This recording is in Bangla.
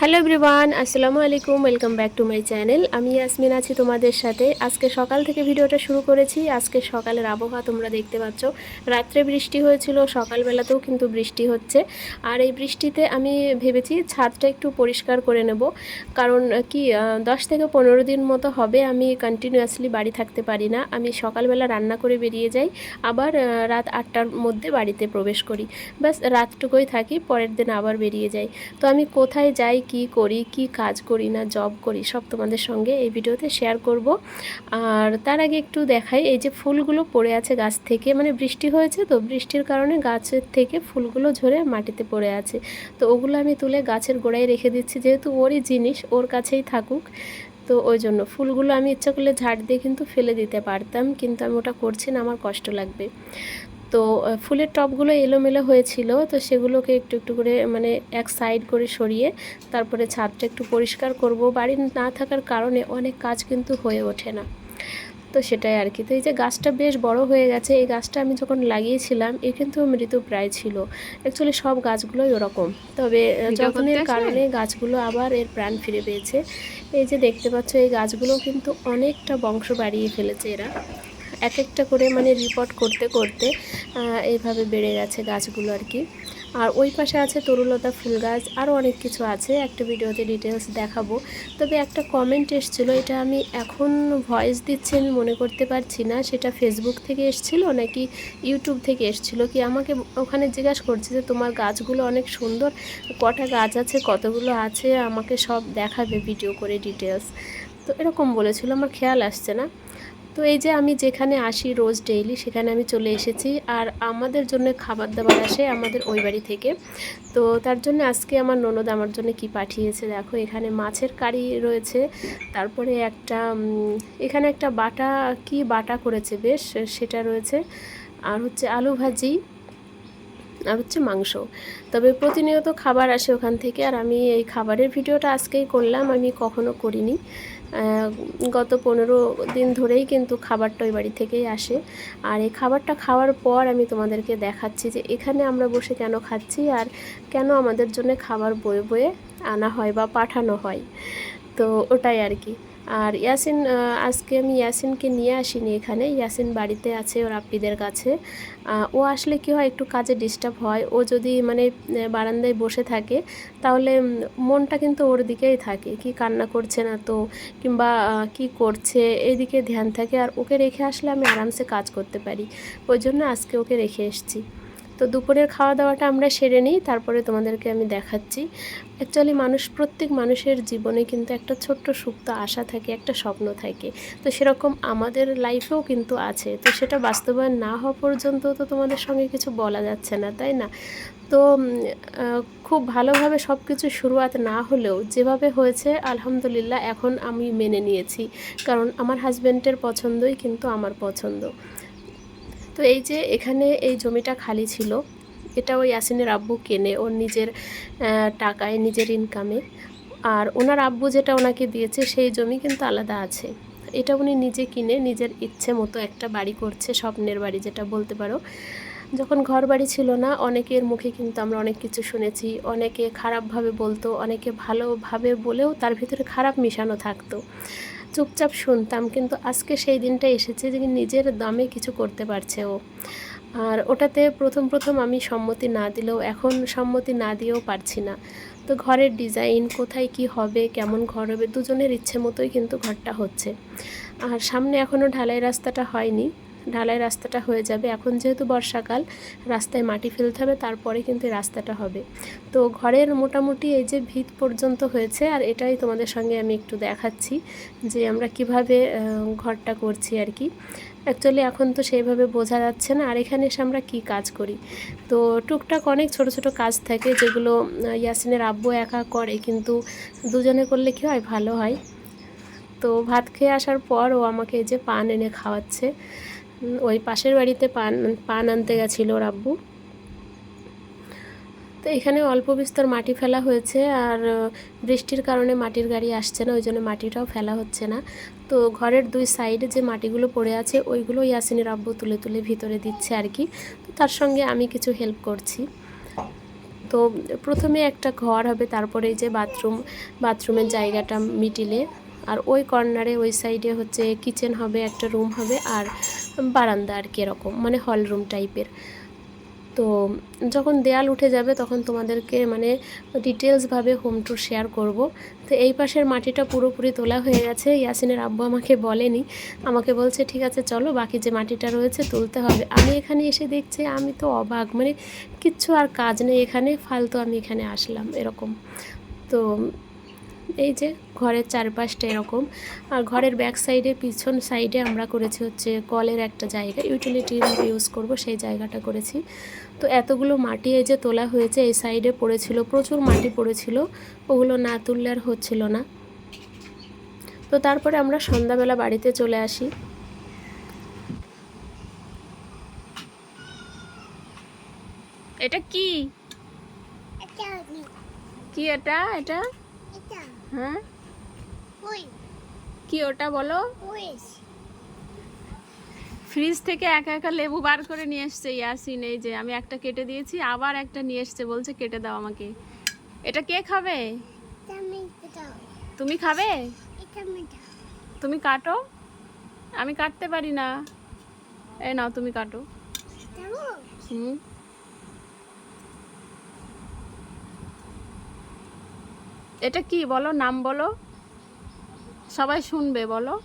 হ্যালো এভরিওয়ান আসসালামু আলাইকুম welcome back to my channel আমি ইয়াসমিন আছি তোমাদের সাথে। আজকে সকাল থেকে ভিডিওটা শুরু করেছি। আজকে সকালের আবহাওয়া তোমরা দেখতে পাচ্ছ। রাত্রে বৃষ্টি হয়েছিল, সকালবেলাতেও কিন্তু বৃষ্টি হচ্ছে। আর এই বৃষ্টিতে আমি ভেবেছি ছাদটা একটু পরিষ্কার করে নেব। কারণ কি দশ থেকে পনেরো দিন মতো হবে আমি কন্টিনিউয়াসলি বাড়ি থাকতে পারি না। আমি সকালবেলা রান্না করে বেরিয়ে যাই, আবার রাত আটটার মধ্যে বাড়িতে প্রবেশ করি। ব্যাস, রাতটুকুই থাকি, পরের দিন আবার বেরিয়ে যাই। তো আমি কোথায় যাই কি করি, কি কাজ করি না জব করি, সব তোমাদের সঙ্গে এই ভিডিওতে শেয়ার করব। আর তার আগে একটু দেখাই, এই যে ফুলগুলো পড়ে আছে গাছ থেকে মানে বৃষ্টি হয়েছে তো, বৃষ্টির কারণে গাছের থেকে ফুলগুলো ঝরে মাটিতে পড়ে আছে। তো ওগুলো আমি তুলে গাছের গোড়ায় রেখে দিচ্ছি, যেহেতু ওরই জিনিস, ওর কাছেই থাকুক। তো ওই জন্য ফুলগুলো আমি ইচ্ছা করলে ঝাড় দিয়ে কিন্তু ফেলে দিতে পারতাম, কিন্তু আমি ওটা করছি না, আমার কষ্ট লাগবে। তো ফুলের টবগুলো এলোমেলো হয়েছিল তো সেগুলোকে একটু একটু করে মানে এক সাইড করে সরিয়ে তারপরে ছাদটা একটু পরিষ্কার করব। বাড়ি না থাকার কারণে অনেক কাজ কিন্তু হয়ে ওঠে না। তো সেটাই আর কি। তো এই যে গাছটা বেশ বড় হয়ে গেছে এই গাছটা আমি যখন লাগিয়েছিলাম এ কিন্তু মৃত্যু প্রায় ছিল। অ্যাকচুয়ালি সব গাছগুলোই ওরকম। তবে যত্নের কারণে গাছগুলো আবার এর প্রাণ ফিরে পেয়েছে। এই যে দেখতে পাচ্ছ এই গাছগুলো কিন্তু অনেকটা বংশ বাড়িয়ে ফেলেছে এরা। এক একটা করে মানে রিপোর্ট করতে করতে এইভাবে বেড়ে গেছে গাছগুলো আর কি। আর ওই পাশে আছে তরুলতা ফুল গাছ আরও অনেক কিছু আছে, একটা ভিডিওতে ডিটেলস দেখাবো। তবে একটা কমেন্ট এসেছিল, এটা আমি এখন ভয়েস দিচ্ছি, আমি মনে করতে পারছি না, সেটা ফেসবুক থেকে এসেছিল নাকি ইউটিউব থেকে এসেছিল? কি আমাকে ওখানে জিজ্ঞাসা করছে যে তোমার গাছগুলো অনেক সুন্দর, কটা গাছ আছে, কতগুলো আছে, আমাকে সব দেখাবে ভিডিও করে ডিটেলস তো এরকম বলেছিল, আমার খেয়াল আসছে না। তো এই যে আমি যেখানে আসি রোজ ডেইলি, সেখানে আমি চলে এসেছি। আর আমাদের জন্য খাবার দাবার আসে আমাদের ওই বাড়ি থেকে। তো তার জন্য আজকে আমার ননদ আমার জন্য কি পাঠিয়েছে দেখো, এখানে মাছের কারি রয়েছে, তারপরে একটা এখানে একটা বাটা, কি বাটা করেছে বেশ, সেটা রয়েছে। আর হচ্ছে আলু ভাজি আর হচ্ছে মাংস। তবে প্রতিনিয়ত খাবার আসে ওখান থেকে আর আমি এই খাবারের ভিডিওটা আজকেই করলাম, আমি কখনো করিনি। গত পনেরো দিন ধরেই কিন্তু খাবারটা ওই বাড়ি থেকেই আসে। আর এই খাবারটা খাওয়ার পর আমি তোমাদেরকে দেখাচ্ছি যে এখানে আমরা বসে কেন খাচ্ছি আর কেন আমাদের জন্য খাবার বয়ে বয়ে আনা হয় বা পাঠানো হয়। তো ওটাই আর কি। আর ইয়াসিন আজকে আমি ইয়াসিনকে নিয়ে আসিনি এখানে। ইয়াসিন বাড়িতে আছে ওর আপ্পিদের কাছে। ও আসলে কি হয়, একটু কাজে ডিস্টার্ব হয়। ও যদি মানে বারান্দায় বসে থাকে, তাহলে মনটা কিন্তু ওর দিকেই থাকে। কি কান্না করছে না তো, কিংবা কি করছে, এইদিকে ধ্যান থাকে। আর ওকে রেখে আসলে আমি আরামসে কাজ করতে পারি। ওই জন্য আজকে ওকে রেখে এসেছি। তো দুপুরের খাওয়া দাওয়াটা আমরা সেরে নিই, তারপরে তোমাদেরকে আমি দেখাচ্ছি। অ্যাকচুয়ালি মানুষ, প্রত্যেক মানুষের জীবনে কিন্তু একটা ছোট্ট সুপ্ত আশা থাকে, একটা স্বপ্ন থাকে। তো সেরকম আমাদের লাইফেও কিন্তু আছে। তো সেটা বাস্তবায়ন না হওয়া পর্যন্ত তো তোমাদের সঙ্গে কিছু বলা যাচ্ছে না, তাই না? তো খুব ভালোভাবে সব কিছু শুরুয়াত না হলেও যেভাবে হয়েছে, আলহামদুলিল্লাহ এখন আমি মেনে নিয়েছি। কারণ আমার হাজব্যান্ডের পছন্দই কিন্তু আমার পছন্দ। তো এই যে এখানে এই জমিটা খালি ছিল, এটা ওই ইয়াসিনের আব্বু কেনে, ওর নিজের টাকায়, নিজের ইনকামে আর ওনার আব্বু যেটা ওনাকে দিয়েছে সেই জমি কিন্তু আলাদা আছে। এটা উনি নিজে কিনে নিজের ইচ্ছে মতো একটা বাড়ি করছে, স্বপ্নের বাড়ি যেটা বলতে পারো। যখন ঘর বাড়ি ছিল না, অনেকের মুখে কিন্তু আমরা অনেক কিছু শুনেছি, অনেকে খারাপভাবে বলতো, অনেকে ভালোভাবে বলেও তার ভিতরে খারাপ মিশানো থাকতো। চুপচাপ শুনতাম, কিন্তু আজকে সেই দিনটা এসেছে যে নিজের দামে কিছু করতে পারছে ও। আর ওটাতে প্রথম প্রথম আমি সম্মতি না দিলেও এখন সম্মতি না দিয়েও পারছি না। তো ঘরের ডিজাইন, কোথায় কি হবে, কেমন ঘর হবে, দুজনের ইচ্ছে মতোই কিন্তু ঘরটা হচ্ছে। আর সামনে এখনও ঢালাই রাস্তাটা হয়নি। ঢালাই রাস্তাটা হয়ে যাবে। এখন যেহেতু বর্ষাকাল, রাস্তায় মাটি ফেলতে হবে, তারপরে কিন্তু রাস্তাটা হবে। তো ঘরের মোটামুটি এই যে ভিত পর্যন্ত হয়েছে, আর এটাই তোমাদের সঙ্গে আমি একটু দেখাচ্ছি যে আমরা কীভাবে ঘরটা করছি আর কি। অ্যাকচুয়ালি এখন তো সেইভাবে বোঝা যাচ্ছে না, আর এখানে এসে আমরা কি কাজ করি? তো টুকটাক অনেক ছোট ছোট কাজ থাকে, যেগুলো ইয়াসিনের আব্বু একা করে, কিন্তু দুজনে করলে কি হয়? ভালো হয়। তো ভাত খেয়ে আসার পর ও আমাকে এই যে পান এনে খাওয়াচ্ছে। ওই পাশের বাড়িতে পান পান আনতে গেছিল ওর আব্বু। তো এখানে অল্প বিস্তর মাটি ফেলা হয়েছে আর বৃষ্টির কারণে মাটির গাড়ি আসছে না, ওই জন্য মাটিটাও ফেলা হচ্ছে না। তো ঘরের দুই সাইডে যে মাটিগুলো পড়ে আছে, ওইগুলো ইয়াসিনের আব্বু তুলে তুলে ভিতরে দিচ্ছে আর কি। তো তার সঙ্গে আমি কিছু হেল্প করছি। তো প্রথমে একটা ঘর হবে, তারপরে যে বাথরুম বাথরুমের জায়গাটা মিডিলে আর ওই কর্নারে ওই সাইডে হচ্ছে কিচেন হবে, একটা রুম হবে আর বারান্দা আর কি এরকম মানে হল রুম টাইপের তো যখন দেয়াল উঠে যাবে তখন তোমাদেরকে মানে ডিটেলসভাবে হোম ট্যুর শেয়ার করব। তো এই পাশের মাটিটা পুরোপুরি তোলা হয়ে গেছে, ইয়াসিনের আব্বু আমাকে বলেনি। আমাকে বলছে, ঠিক আছে, চলো, বাকি যে মাটিটা রয়েছে তুলতে হবে। আমি এখানে এসে দেখছি, আমি তো অবাক মানে কিচ্ছু আর কাজ নেই এখানে, ফালতু আমি এখানে আসলাম, এরকম। তো এই যে ঘরের চারপাশটা এরকম। আর ঘরের ব্যাক সাইডে পিছন সাইডে আমরা করেছি হচ্ছে কলের একটা জায়গা। ইউটিলিটি ইউজ করব সেই জায়গাটা করেছি। তো এতগুলো মাটি এই যে তোলা হয়েছে এই সাইডে পড়েছিল প্রচুর মাটি পড়েছিল। ওগুলো না তুললে আর হচ্ছিল না। তো তারপরে আমরা সন্ধ্যাবেলা বাড়িতে চলে আসি। এটা কি? এটা কি এটা? এটা? হ্যাঁ? কি ওটা বলো? ফ্রিজ থেকে একা একা লেবু বার করে নিয়ে এসছে ইয়াসিন এই যে আমি একটা কেটে দিয়েছি আবার একটা নিয়ে এসছে বলছে কেটে দাও আমাকে। এটা কে খাবে? তুমি খাবে? তুমি কাটো? আমি কাটতে পারি না। এই নাও তুমি কাটো। হুম। এটা কি বলো? নাম বলো। সবাই শুনবে বলো।